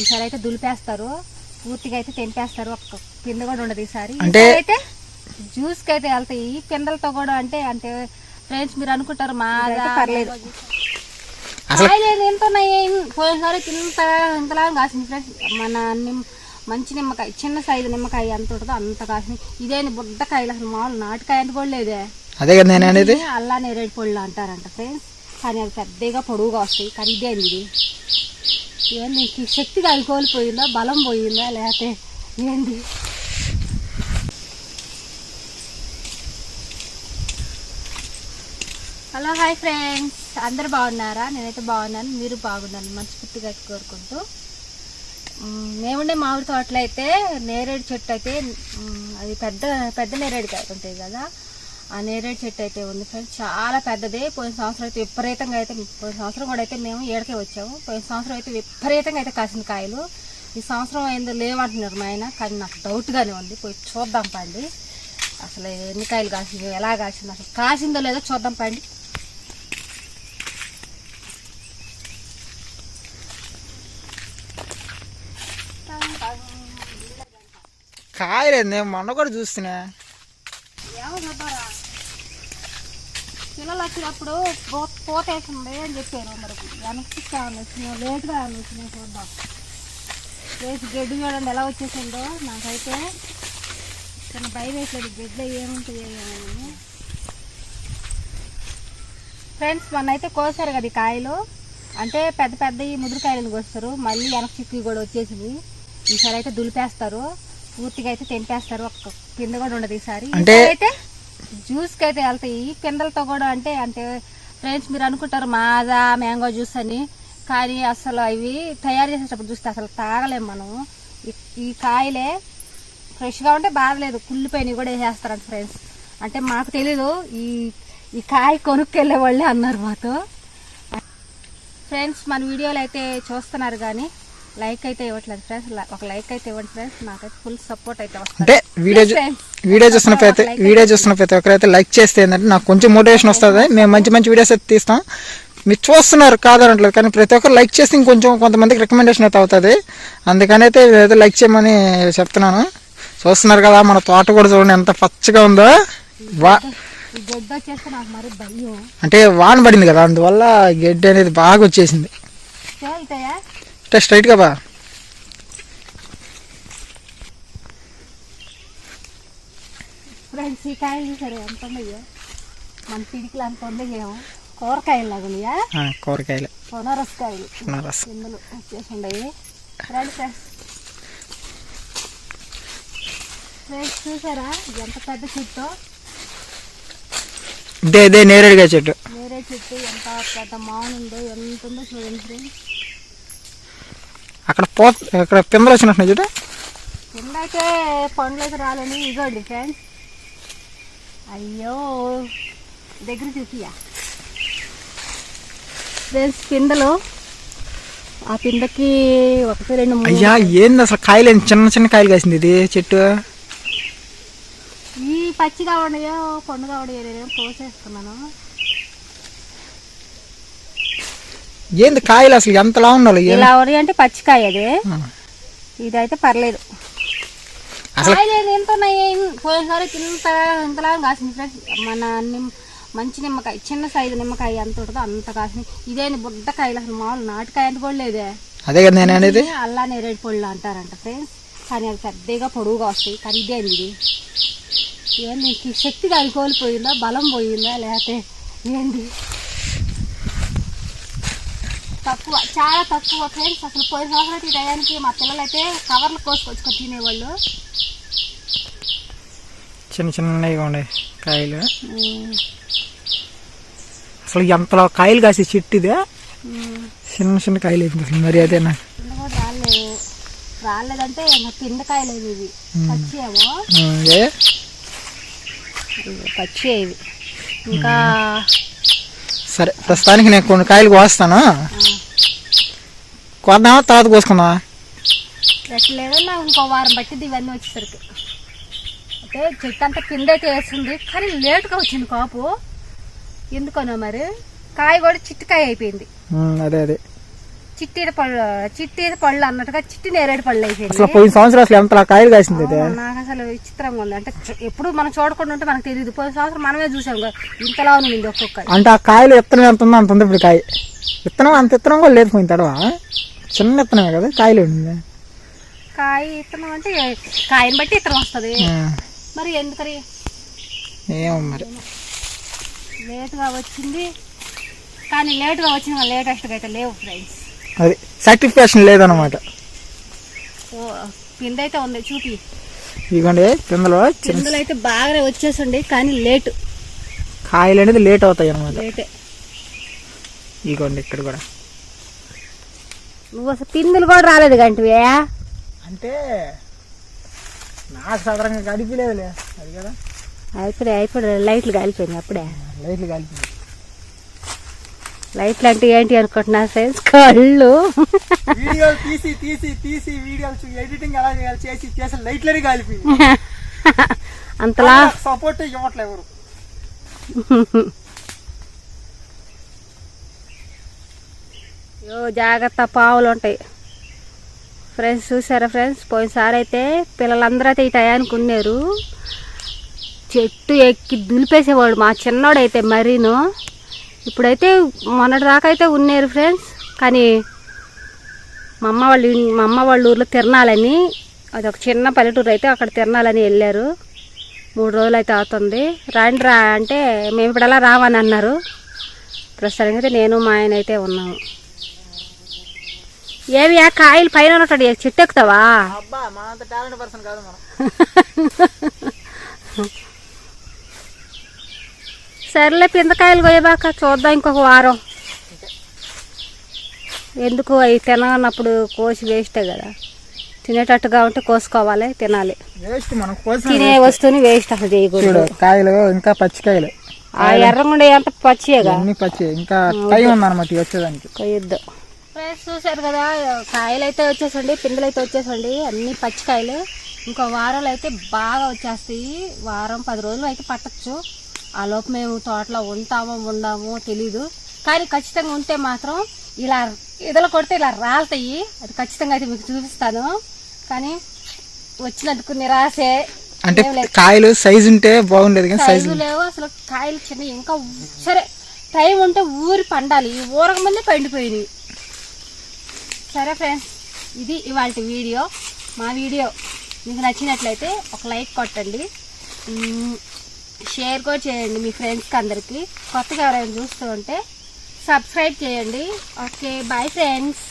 ఈసారి అయితే దులిపేస్తారు. పూర్తిగా అయితే తెంపేస్తారు. ఒక్క పింద కూడా ఉండదు ఈసారి. అంటే- అయితే జ్యూస్కి అయితే వెళ్తాయి. ఈ పిందలతో కూడా అంటే అంటే ఫ్రెండ్స్ మీరు అనుకుంటారు మా పర్లేదు. ఎంత ఉన్నాయి పోయినసారి ఇంత ఇంతలా కాసింది ఫ్రెండ్స్. మన మంచి నిమ్మకాయ చిన్న సైజు నిమ్మకాయ ఎంత ఉంటుందో అంత కాసింది. ఇదే బుడ్డకాయలు అసలు మామూలు నాటుకాయ అంత కూడా లేదే. అదే కదా నేను అనేది. అల్లా నేరేడు పళ్ళు అంటారంట ఫ్రెండ్స్. కానీ అవి పెద్దగా పొడుగుగా వస్తాయి. కానీ ఇదే? అండి నీకు శక్తిగా శక్తి అది కోల్పోయిందా? బలం పోయిందా? లేకపోతే ఏంది? Hello hi friends. అందరు బాగున్నారా? నేనైతే బాగున్నాను. మీరు బాగున్నాను మనస్ఫూర్తిగా కోరుకుంటూ. మేముండే మామిడి తోటలో అయితే నేరేడు చెట్టు అయితే అది పెద్ద పెద్ద నేరేడు కాయ ఉంటాయి కదా. ఆ నేరేడు చెట్టు అయితే ఉంది ఫ్రెండ్స్ చాలా పెద్దది. పోయిన సంవత్సరం అయితే విపరీతంగా అయితే పోయిన సంవత్సరం కూడా అయితే మేము ఏడకే వచ్చాము. పోయిన సంవత్సరం అయితే విపరీతంగా అయితే కాసిన కాయలు. ఈ సంవత్సరం అయిందో లేవంటున్నారు మా ఆయన కానీ నాకు డౌట్గానే ఉంది. పోయి చూద్దాం పండి. అసలు ఎన్ని కాయలు కాసిందో ఎలా కాసిందో అసలు కాసిందో లేదో చూద్దాం పండి. కాయలేదు నేను మొన్న కూడా చూస్తున్నా. ఏమో పిల్లలు వచ్చినప్పుడు పో- పోత వేసింది అని చెప్పారు మరి వెనక్కి వచ్చినాయి లేట్గా వచ్చినాయి చూద్దాం. వేసి గడ్డి చూడండి ఎలా వచ్చేసిందో. నాకైతే చిన్న భయం వేసేది గడ్డిలో ఏముంటాయో ఏమని ఫ్రెండ్స్ మొన్న అయితే కోసారు కదా ఈ కాయలు. అంటే పెద్ద పెద్ద ఈ ముదురు కాయలను కోస్తారు. మళ్ళీ వెనక చిక్కి కూడా వచ్చేసింది ఈసారి అయితే దులిపేస్తారు. పూర్తిగా అయితే తెంపేస్తారు. ఒక్క పింద కూడా ఉండదు ఈసారి అయితే జ్యూస్కి అయితే వెళ్తాయి ఈ పిందలతో కూడా అంటే అంటే ఫ్రెండ్స్ మీరు అనుకుంటారు మాదా మ్యాంగో జ్యూస్ అని. కానీ అసలు అవి తయారు చేసేటప్పుడు చూస్తే అసలు తాగలేము మనం. ఈ- కాయలే ఫ్రెష్గా ఉంటే బాధలేదు. కుళ్ళిపోయినవి కూడా వేసేస్తారంట ఫ్రెండ్స్. అంటే మాకు తెలీదు ఈ ఈ కాయ కొనుక్కెళ్ళే వాళ్ళే అన్నారు మాతో. ఫ్రెండ్స్ మన వీడియోలు అయితే చూస్తున్నారు కానీ లైక్ అయితే ఇవ్వట్లేదు ఫ్రెండ్స్. ఒక లైక్ అయితే ఇవ్వండి ఫ్రెండ్స్. నాకైతే ఫుల్ సపోర్ట్ అయితే వస్తుంది. Video friends. వీడియో చూస్తున్న ప్రతి వీడియో చూస్తున్న ప్రతి ఒక్కరైతే లైక్ చేస్తే ఏంటంటే నాకు కొంచెం మోటివేషన్ వస్తుంది. మేము మంచి మంచి వీడియోస్ అయితే తీస్తాం. మీరు చూస్తున్నారు కాదనట్లేదు కానీ ప్రతి ఒక్కరు లైక్ చేస్తే ఇంకొంచెం కొంతమందికి రికమెండేషన్ అయితే అవుతుంది. అందుకని అయితే ఏదో లైక్ చేయమని చెప్తున్నాను. చూస్తున్నారు కదా మన తోట కూడా చూడండి ఎంత పచ్చగా ఉందో. వా అంటే వాన పడింది కదా అందువల్ల గడ్డి అనేది బాగా వచ్చేసింది. స్ట్రైట్గా బా. ఫ్రెండ్స్ ఈ కాయలు చూసారు? ఎంత ఉన్నాయో? మన పిడికిలు అంత ఉన్నాయేమో. కూరకాయలు లాగా ఉన్నాయా? ఆ, కూరగాయలు. పునరస్ కాయలు. పునరస్. ఇందులో వచ్చేసి ఉండయి రండి ఫ్రెండ్స్ ఫ్రెండ్స్ చూసారా? ఎంత పెద్ద చెట్టు? ఇదే ఇదే నేరేడుగా చెట్టు. వేరే చెట్టు ఎంత పెద్ద మాన్ ఉందో ఎంత ఉందో చూడండి ఫ్రెండ్స్ అక్కడ పో అక్కడ పిందలు వచ్చినట్టు చూడ. కింద అయితే పండ్లు అయితే రాలని ఇగోండి ఫ్రెండ్స్ అయ్యో దగ్గర చూపియా ఫ్రెండ్స్ పిందలు. ఆ పిందకి ఒకటి రెండు అయ్యా ఏంది అసలు కాయలు? చిన్న చిన్న కాయలు కాసింది ఇది చెట్టు? ఈ పచ్చిగా ఉన్నాయో పండుగ ఉన్నాయో నేను కోసేస్తున్నాను. ఏంది కాయలు అసలు ఎంతలా ఉండాలి? ఇలా ఉన్నాయి అంటే పచ్చికాయ అది. ఇదైతే పర్లేదు. అసలు ఎంత పోయినసారి ఇంత ఇంతలా కాసింది ఫ్రెండ్స్. మన నిమ్ మంచి నిమ్మకాయ చిన్న సైజు నిమ్మకాయ ఎంత ఉంటుందో అంత కాసింది. ఇదే బుడ్డకాయలు అసలు మామూలు నాటుకాయ అంత కూడా లేదే. అదే కదా నేను అనేది. ఇది అల్లా నేరేడు పళ్ళు అంటారంట ఫ్రెండ్స్. కానీ అవి పెద్దగా పొడుగుగా వస్తాయి. కానీ ఇదే? ఏంది శక్తి అది కోల్పోయిందా? బలం పోయిందా? లేకపోతే ఏంది? తక్కువ చాలా తక్కువ ఫ్రెండ్స్. అసలు పోయిన సంవత్సరం ఈ టయానికి మా పిల్లలు అయితే కవర్లు కోసుకొచ్చుకొని తినేవాళ్ళు. చిన్న చిన్నగా ఉన్నాయి కాయలు. అసలు ఎంతలా కాయలు కాసే చెట్టు ఇదే. చిన్న చిన్న కాయలు అయిపోయింది అసలు మరి అదేనా? రాలేదంటే పిండకాయలు ఇవి. ఇంకా సరే ప్రస్తుతానికి నేను కొన్ని కాయలు కోస్తాను. కోద్దామా? తర్వాత కోసుకుందామా? ఇంకో వారం పట్టింది ఇవన్నీ వచ్చేసరికి. అయితే చెట్టు అంతా కింద అయితే వేస్తుంది. కానీ లేటుగా వచ్చింది కాపు. ఎందుకనో మరి? కాయ కూడా చిట్టుకాయ అయిపోయింది. అదే అదే. చిట్టి పళ్ళు చిట్టి పళ్ళు అన్నట్టుగా చిట్టి నేరేడు పళ్ళు అసలు అయిపోయింది పోయిన సంవత్సరం అసలు ఎంత కాయలు కాసింది నాకు అసలు విచిత్రంగా ఉంది. అంటే ఎప్పుడు మనం చూడకుండా ఉంటే మనకు తెలియదు పోయిన సంవత్సరం మనమే చూసాం కదా, ఇంతలా ఉంది ఒక్కొక్క అంటే ఆ కాయలు విత్తనం ఎంత ఉందో అంత ఉంది ఇప్పుడు కాయ. విత్తనం అంత విత్తనం కూడా లేదు పోయిన తడవ చిన్న విత్తనమే కదా కాయలు ఉంది కాయ ఇత్తనం అంటే కాయని బట్టి ఇత్తనం వస్తుంది. మరి ఎందుకని ఏమో మరి. లేటుగా వచ్చింది. కానీ లేటుగా వచ్చిన లేటెస్ట్గా అయితే లేవు ఫ్రెండ్స్. అది సర్టిఫికేషన్ లేదన్నమాట. సో పిండి అయితే ఉంది చూపి. ఇదిగోండి పిందలో పిందులు అయితే బాగానే వచ్చేసండి కానీ లేటు. కాయలు అనేది లేట్ అవుతాయి అనమాట లేటే. ఇదిగోండి ఇక్కడ కూడా. నువ్వు అసలు పిందులు కూడా రాలేదు గంటివే అంటే నాకు సాధారణంగా గడిపిలేదులే అది కదా? అయిపోయి అయిపోయి లైట్లు కాలిపోయినాయి అప్పుడే. లైట్లు కలిపి లైట్లు అంటే ఏంటి అనుకుంటున్నా ఫ్రెండ్స్? కళ్ళు. వీడియోలు తీసి తీసి తీసి వీడియోలు ఎడిటింగ్ ఎలా చేయాలి చేసి చేసి లైట్లని కలిపి అంతలా? సపోర్ట్ ఇవ్వట్లే ఎవరు. యో జాగ్రత్త పావులు ఉంటాయి. ఫ్రెండ్స్ చూసారా ఫ్రెండ్స్ పోయినసారి అయితే పిల్లలందరూ అయితే ఈ టయానికి ఉన్నారు. చెట్టు ఎక్కి దులిపేసేవాడు మా చిన్నోడైతే మరీను. ఇప్పుడైతే మొన్నటి దాకా అయితే ఉన్నారు ఫ్రెండ్స్ కానీ మా అమ్మ వాళ్ళు మా అమ్మ వాళ్ళ ఊర్లో తిరణాలని అది ఒక చిన్న పల్లెటూరు అయితే అక్కడ తిరణాలని వెళ్ళారు. మూడు రోజులు అయితే అవుతుంది. రాండి రా అంటే మేము ఇప్పుడు అలా రావని అన్నారు. ప్రస్తుతానికి అయితే నేను మా ఆయన అయితే ఉన్నాము. ఏవి ఆ కాయలు పైన ఉంటాడు చెట్టు ఎక్కుతావా అబ్బా మన అంత టాలెంట్ పర్సన్ కాదు మనం. సర్లే పిందకాయలు కొయ్యబాక చూద్దాం ఇంకొక వారం. ఎందుకు అవి తిననప్పుడు కోసి వేస్టే కదా. తినేటట్టుగా ఉంటే కోసుకోవాలి తినాలి. వేస్ట్ మనం కోసం తినే వస్తువుని వేస్ట్ అసలు చేయకూడదు. కాయలు ఇంకా పచ్చికాయలు. ఆ ఎర్రగుండే అంత పచ్చిగా పచ్చి ఇంకా టైం ఉందన్నమాట వచ్చేదానికి. కొయ్యొద్దు. ఫ్రెండ్స్ చూసారు కదా కాయలు అయితే వచ్చేసండి పిందెలు అయితే వచ్చేసండి అన్ని పచ్చికాయలు. ఇంకో వారాలు అయితే బాగా వచ్చేస్తాయి. వారం పది రోజులు అయితే పట్టచ్చు. ఆ లోపు మేము తోటలో ఉంటామో ఉండామో తెలీదు. కానీ ఖచ్చితంగా ఉంటే మాత్రం ఇలా ఇదలు కొడితే ఇలా రాలుతాయి. అది ఖచ్చితంగా అయితే మీకు చూపిస్తాను. కానీ వచ్చినందుకు నిరాశే. అంటే కాయలు సైజు ఉంటే బాగుండేది కానీ సైజు లేవు అసలు కాయలు చిన్న ఇంకా సరే టైం ఉంటే ఊరి పండాలి. ఊరక ముందే పండిపోయినాయి. సరే ఫ్రెండ్స్ ఇది ఇవాళ వీడియో. మా వీడియో మీకు నచ్చినట్లయితే ఒక లైక్ కొట్టండి. షేర్ కూడా చేయండి మీ ఫ్రెండ్స్కి అందరికీ. కొత్తగా ఎవరైనా చూస్తూ ఉంటే సబ్స్క్రైబ్ చేయండి. Okay bye friends